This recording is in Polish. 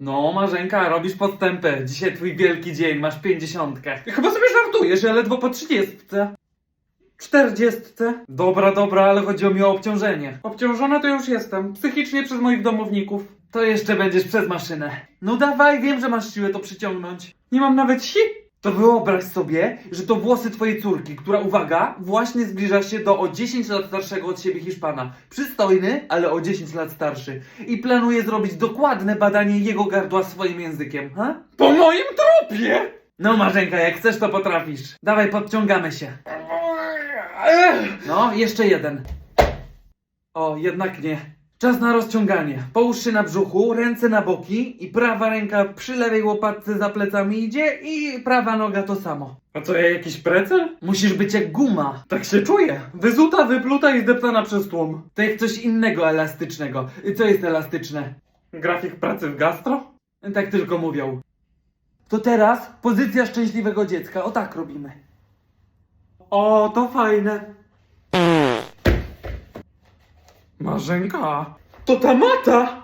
No, Marzenka, robisz podstępy. Dzisiaj twój wielki dzień, masz pięćdziesiątkę. Chyba sobie żartujesz, ja ledwo po trzydziestce. Czterdziestce. Dobra, dobra, ale chodziło mi o obciążenie. Obciążona to już jestem. Psychicznie przez moich domowników. To jeszcze będziesz przez maszynę. No dawaj, wiem, że masz siłę to przyciągnąć. Nie mam nawet si. To wyobraź sobie, że to włosy twojej córki, która, uwaga, właśnie zbliża się do o 10 lat starszego od siebie Hiszpana. Przystojny, ale o 10 lat starszy. I planuje zrobić dokładne badanie jego gardła swoim językiem, ha? Po moim trupie! No Marzenka, jak chcesz to potrafisz. Dawaj, podciągamy się. No, jeszcze jeden. O, jednak nie. Czas na rozciąganie. Połóż się na brzuchu, ręce na boki i prawa ręka przy lewej łopatce za plecami idzie i prawa noga to samo. A co, ja jakiś precel? Musisz być jak guma. Tak się czuję. Wyzuta, wypluta i zdeptana przez tłum. To jak coś innego elastycznego. Co jest elastyczne? Grafik pracy w gastro? Tak tylko mówią. To teraz pozycja szczęśliwego dziecka. O tak robimy. O, to fajne. Marzenka, to ta mata!